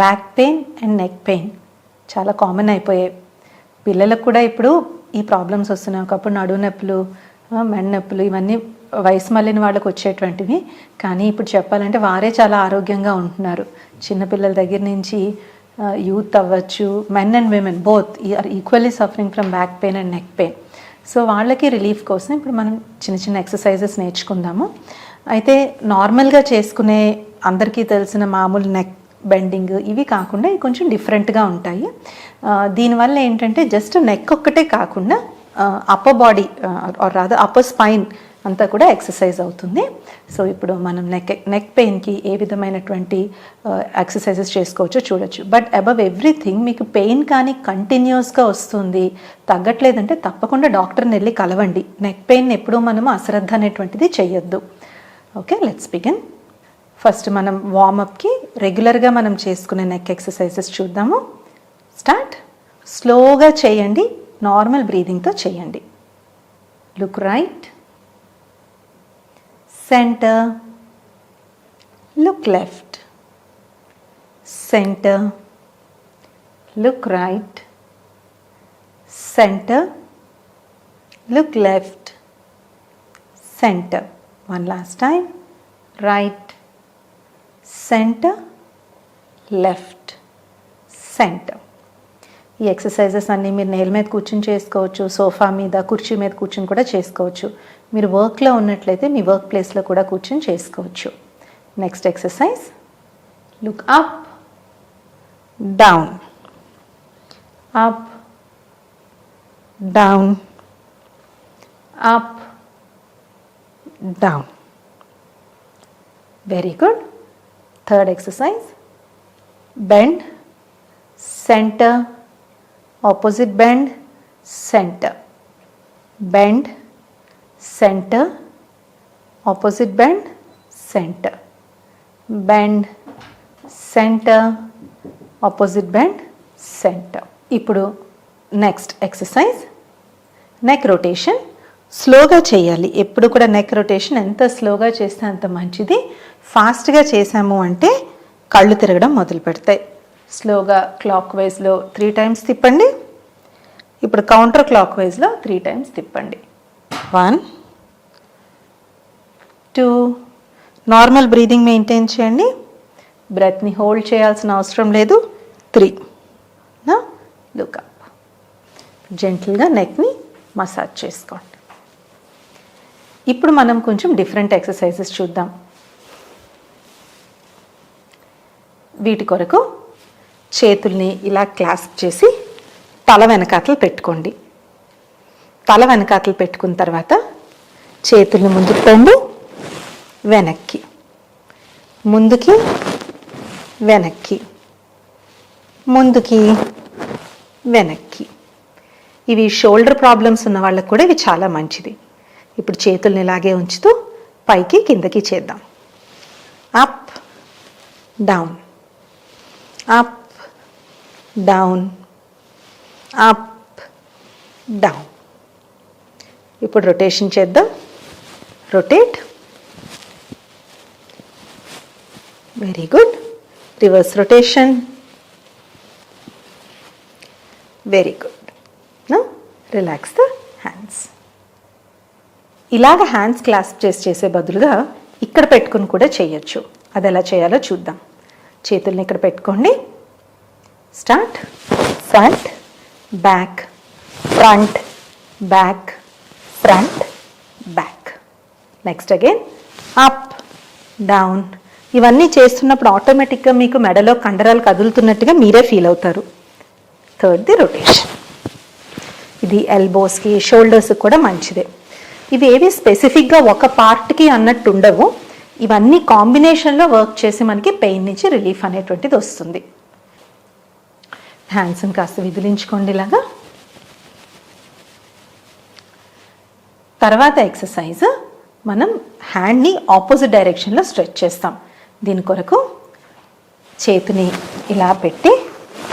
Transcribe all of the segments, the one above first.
Back pain and neck pain చాలా common అయిపోయాయి. పిల్లలకు కూడా ఇప్పుడు ఈ ప్రాబ్లమ్స్ వస్తున్నాయి. ఒకప్పుడు నడు నొప్పులు మెడ నొప్పులు ఇవన్నీ వయసు మళ్ళిన వాళ్ళకి వచ్చేటువంటివి. కానీ ఇప్పుడు చెప్పాలంటే వారే చాలా ఆరోగ్యంగా ఉంటున్నారు. చిన్నపిల్లల దగ్గర నుంచి యూత్ అవ్వచ్చు men and women both are equally suffering from back pain and neck pain so వాళ్ళకి రిలీఫ్ కోసం ఇప్పుడు మనం చిన్న చిన్న ఎక్సర్సైజెస్ నేర్చుకుందాము. అయితే నార్మల్గా చేసుకునే అందరికీ తెలిసిన మామూలు నెక్ బెండింగ్ ఇవి కాకుండా ఇవి కొంచెం డిఫరెంట్గా ఉంటాయి. దీనివల్ల ఏంటంటే జస్ట్ నెక్ ఒక్కటే కాకుండా upper body or rather upper spine అంతా కూడా ఎక్సర్సైజ్ అవుతుంది. సో ఇప్పుడు మనం నెక్ నెక్ పెయిన్కి ఏ విధమైనటువంటి ఎక్సర్సైజెస్ చేసుకోవచ్చో చూడొచ్చు. బట్ అబవ్ ఎవ్రీథింగ్ మీకు పెయిన్ కానీ కంటిన్యూస్గా వస్తుంది. తగ్గట్లేదంటే తప్పకుండా డాక్టర్ని వెళ్ళి కలవండి. నెక్ పెయిన్ ఎప్పుడూ మనము అశ్రద్ధ అనేటువంటిది చేయొద్దు ఓకే లెట్స్ బిగిన్ ఫస్ట్ మనం వార్మప్కి రెగ్యులర్గా మనం చేసుకునే నెక్ ఎక్సర్సైజెస్ చూద్దాము. స్టార్ట్ స్లోగా చేయండి. నార్మల్ బ్రీదింగ్తో చేయండి. Look right centre look left centre look right centre look left centre one last time right centre left centre ఈ ఎక్సర్సైజెస్ అన్నీ మీరు నేల మీద కూర్చుని చేసుకోవచ్చు సోఫా మీద కుర్చీ మీద కూర్చుని కూడా చేసుకోవచ్చు. మీరు వర్క్లో ఉన్నట్లయితే మీ వర్క్ ప్లేస్లో కూడా కూర్చుని చేసుకోవచ్చు. Next exercise look up down up down up down very good Third exercise. Bend, center, opposite bend, center. Bend, center, opposite bend, center. Bend, center, opposite bend, center. ఇప్పుడు నెక్స్ట్ ఎక్సర్సైజ్ నెక్ రొటేషన్ స్లోగా చేయాలి ఎప్పుడు కూడా neck rotation ఎంత స్లోగా చేస్తే అంత మంచిది ఫాస్ట్గా చేసాము అంటే కళ్ళు తిరగడం మొదలు పెడతాయి. స్లోగా క్లాక్ వైజ్లో త్రీ టైమ్స్ తిప్పండి. ఇప్పుడు కౌంటర్ క్లాక్ వైజ్లో త్రీ టైమ్స్ తిప్పండి. One two normal breathing maintain చేయండి. బ్రెత్ని హోల్డ్ చేయాల్సిన అవసరం లేదు. త్రీ నా లుకప్ జెంటిల్గా నెక్ని మసాజ్ చేసుకోండి. ఇప్పుడు మనం కొంచెం డిఫరెంట్ ఎక్సర్సైజెస్ చూద్దాం. వీటి కొరకు చేతుల్ని ఇలా క్లాస్ప్ చేసి తల వెనకాతలు పెట్టుకోండి. తల వెనకాతలు పెట్టుకున్న తర్వాత చేతుల్ని ముందుకు పండు వెనక్కి. ముందుకి వెనక్కి. ముందుకి వెనక్కి. ఇవి షోల్డర్ ప్రాబ్లమ్స్ ఉన్న వాళ్ళకు కూడా ఇవి చాలా మంచిది. ఇప్పుడు చేతుల్ని ఇలాగే ఉంచుతూ పైకి కిందకి చేద్దాం. Up down. Up down up down ఇప్పుడు రొటేషన్ చేద్దాం. Rotate very good reverse rotation very good relax the hands ఇలాగ హ్యాండ్స్ క్లాస్ప్ చేసి చేసే బదులుగా ఇక్కడ పెట్టుకుని కూడా చేయొచ్చు. అది ఎలా చేయాలో చూద్దాం. చేతుల్ని ఇక్కడ పెట్టుకోండి. Start front back front back front back next again up down ఇవన్నీ చేస్తున్నప్పుడు ఆటోమేటిక్గా మీకు మెడలో కండరాలు కదులుతున్నట్టుగా మీరే ఫీల్ అవుతారు. థర్డ్ ది రొటేషన్ ఇది ఎల్బోస్కి షోల్డర్స్కి కూడా మంచిదే. ఇవి ఏవి స్పెసిఫిక్గా ఒక పార్ట్కి అన్నట్టు ఉండవు. ఇవన్నీ కాంబినేషన్లో వర్క్ చేసి మనకి పెయిన్ నుంచి రిలీఫ్ అనేటువంటిది వస్తుంది. హ్యాండ్స్ని కాస్త విదిలించుకోండి ఇలాగా. తర్వాత ఎక్సర్సైజ్ మనం హ్యాండ్ని ఆపోజిట్ డైరెక్షన్లో స్ట్రెచ్ చేస్తాం. దీని కొరకు చేతిని ఇలా పెట్టి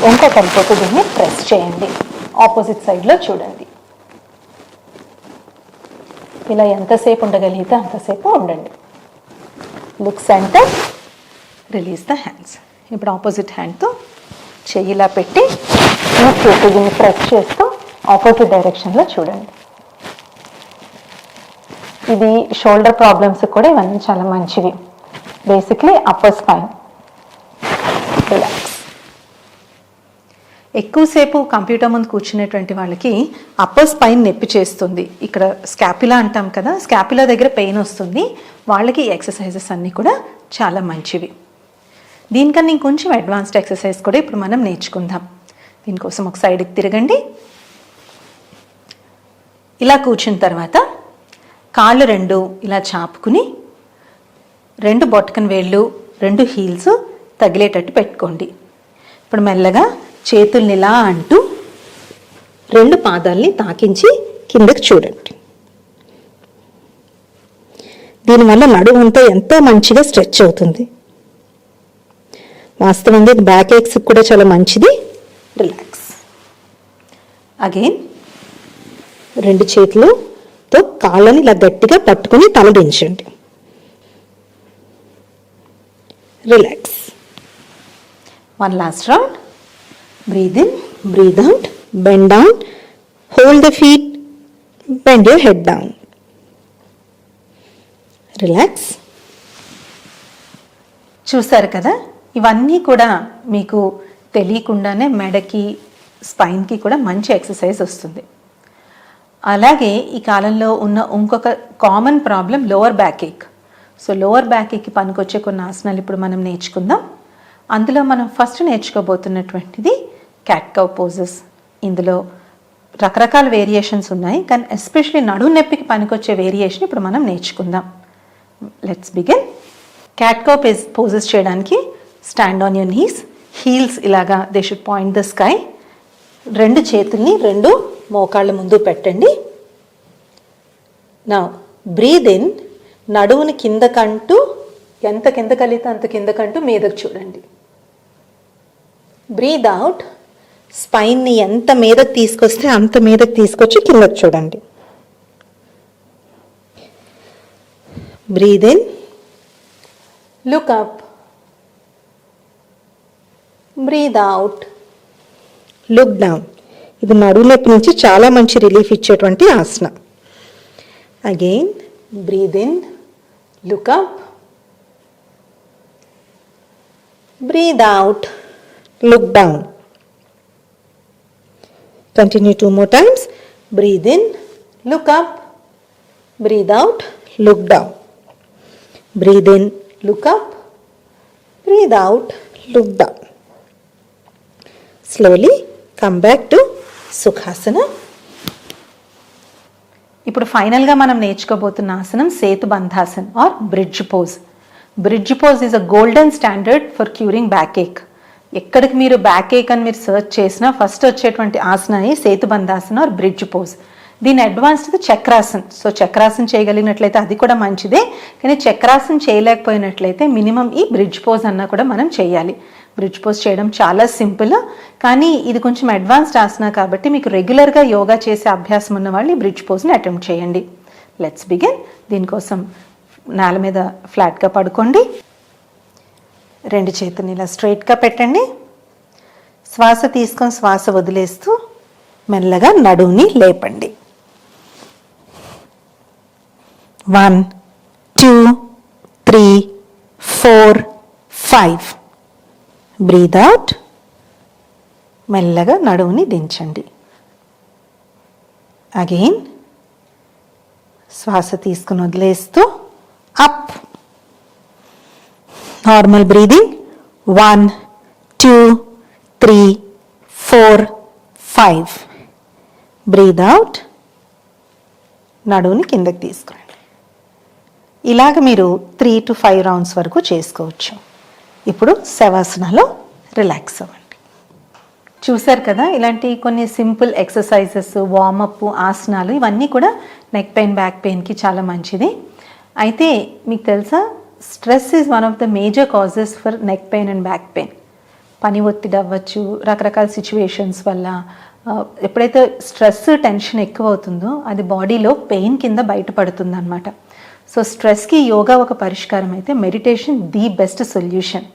వంక కలిపోతూ దీన్ని ప్రెస్ చేయండి. ఆపోజిట్ సైడ్లో చూడండి. ఇలా ఎంతసేపు ఉండగలిగితే అంతసేపు ఉండండి. Look centre release the hands ఇప్పుడు ఆపోజిట్ హ్యాండ్తో చెయ్యిలా పెట్టి చేతి దీన్ని ప్రెస్ చేస్తూ ఆపోజిట్ డైరెక్షన్లో చూడండి. ఇది షోల్డర్ ప్రాబ్లమ్స్ కూడా ఇవన్నీ చాలా మంచివి. బేసిక్లీ అప్పర్ స్పైన్ రిలాక్స్ ఎక్కువసేపు కంప్యూటర్ ముందు కూర్చునేటువంటి వాళ్ళకి అప్పర్ స్పైన్ నొప్పి చేస్తుంది. ఇక్కడ స్కాపిలా అంటాం కదా స్కాపిలా దగ్గర పెయిన్ వస్తుంది. వాళ్ళకి ఎక్సర్సైజెస్ అన్నీ కూడా చాలా మంచివి. దీనికన్నా ఇంకొంచెం అడ్వాన్స్డ్ ఎక్సర్సైజ్ కూడా ఇప్పుడు మనం నేర్చుకుందాం. దీనికోసం ఒక సైడ్కి తిరగండి. ఇలా కూర్చున్న తర్వాత కాళ్ళు రెండు ఇలా చాపుకుని రెండు బొట్టకన్ వేళ్ళు రెండు హీల్స్ తగిలేటట్టు పెట్టుకోండి. ఇప్పుడు మెల్లగా చేతుల్ని ఇలా అంటూ రెండు పాదాల్ని తాకించి కిందకి చూడండి. దీనివల్ల నడుము అంతా ఎంతో మంచిగా స్ట్రెచ్ అవుతుంది. వాస్తవంగా ఇది బ్యాక్ ఎక్స్ కూడా చాలా మంచిది. రిలాక్స్. అగైన్ రెండు చేతులతో కాళ్ళని ఇలా గట్టిగా పట్టుకొని తలదించండి relax one last round breathe in breathe out bend down hold the feet bend your head down relax చూసారు కదా? ఇవన్నీ కూడా మీకు తెలియకుండానే మెడకి స్పైన్కి కూడా మంచి ఎక్సర్సైజ్ వస్తుంది. అలాగే ఈ కాలంలో ఉన్న ఇంకొక common problem lower back ache so lower back ఏక్కి పనికొచ్చే కొన్ని ఆసనాలు ఇప్పుడు మనం నేర్చుకుందాం. అందులో మనం ఫస్ట్ నేర్చుకోబోతున్నటువంటిది క్యాట్ పోజెస్ ఇందులో రకరకాల వేరియేషన్స్ ఉన్నాయి. కానీ ఎస్పెషలీ నడుము నొప్పికి పనికొచ్చే వేరియేషన్ ఇప్పుడు మనం నేర్చుకుందాం. Let's begin cat page poses చేయడానికి stand on your knees heels ఇలాగా they should point the sky రెండు చేతుల్ని రెండు మోకాళ్ళ ముందు పెట్టండి. నా బ్రీద్ ఇన్ నడువుని కిందకంటూ ఎంత కింద కలిగితే అంత కిందకంటూ మీదకు చూడండి. బ్రీద్ అవుట్ స్పైన్ని ఎంత మీదకి తీసుకొస్తే అంత మీదకి తీసుకొచ్చి కిందకి చూడండి. Breathe in look up breathe out look down ఇది నడుము నుంచి చాలా మంచి రిలీఫ్ ఇచ్చేటువంటి ఆసన. Again breathe in look up breathe out look down continue two more times breathe in look up breathe out look down breathe in look up breathe out look down slowly come back to Sukhasana ఇప్పుడు ఫైనల్గా మనం నేర్చుకోబోతున్న ఆసనం Setu Bandhasan or bridge pose bridge pose is a golden standard for curing back ache ఎక్కడికి మీరు back ఏక్ అని మీరు search చేసినా ఫస్ట్ వచ్చేటువంటి ఆసనాన్ని సేతుబంధాసన ఆర్ బ్రిడ్జ్ పోజ్ దీని అడ్వాన్స్డ్ చక్రాసన్. సో చక్రాసన్ చేయగలిగినట్లయితే అది కూడా మంచిదే. కానీ చక్రాసన్ చేయలేకపోయినట్లయితే మినిమం ఈ బ్రిడ్జ్ పోజ్ అన్నా కూడా మనం చేయాలి. బ్రిడ్జ్ పోజ్ చేయడం చాలా సింపుల్ కానీ ఇది కొంచెం అడ్వాన్స్డ్ ఆసన కాబట్టి మీకు రెగ్యులర్గా యోగా చేసే అభ్యాసం ఉన్న వాళ్ళు ఈ బ్రిడ్జ్ పోజ్ని అటెంప్ట్ చేయండి. లెట్స్ బిగిన్ దీనికోసం నేల మీద ఫ్లాట్గా పడుకోండి. రెండు చేతుల్ని ఇలా స్ట్రైట్గా పెట్టండి. శ్వాస తీసుకొని శ్వాస వదిలేస్తూ మెల్లగా నడువుని లేపండి. One two three four five breathe out మెల్లగా నడువుని దించండి. అగైన్ శ్వాస తీసుకుని వదిలేస్తూ up normal breathing one two three four five breathe out నడువుని కిందకి తీసుకురండి ఇలాగ మీరు త్రీ టు ఫైవ్ రౌండ్స్ వరకు చేసుకోవచ్చు. ఇప్పుడు శవాసనలో రిలాక్స్ అవ్వండి. చూశారు కదా ఇలాంటి కొన్ని సింపుల్ ఎక్సర్సైజెస్ వార్మప్ ఆసనాలు ఇవన్నీ కూడా నెక్ పెయిన్ బ్యాక్ పెయిన్కి చాలా మంచిది. అయితే మీకు తెలుసా stress is one of the major causes for neck pain and back pain పని ఒత్తిడి అవ్వచ్చు రకరకాల సిచ్యువేషన్స్ వల్ల ఎప్పుడైతే స్ట్రెస్ టెన్షన్ ఎక్కువ అవుతుందో అది బాడీలో పెయిన్ కింద బయటపడుతుంది అనమాట సో స్ట్రెస్కి యోగా ఒక పరిష్కారం అయితే మెడిటేషన్ ది బెస్ట్ సొల్యూషన్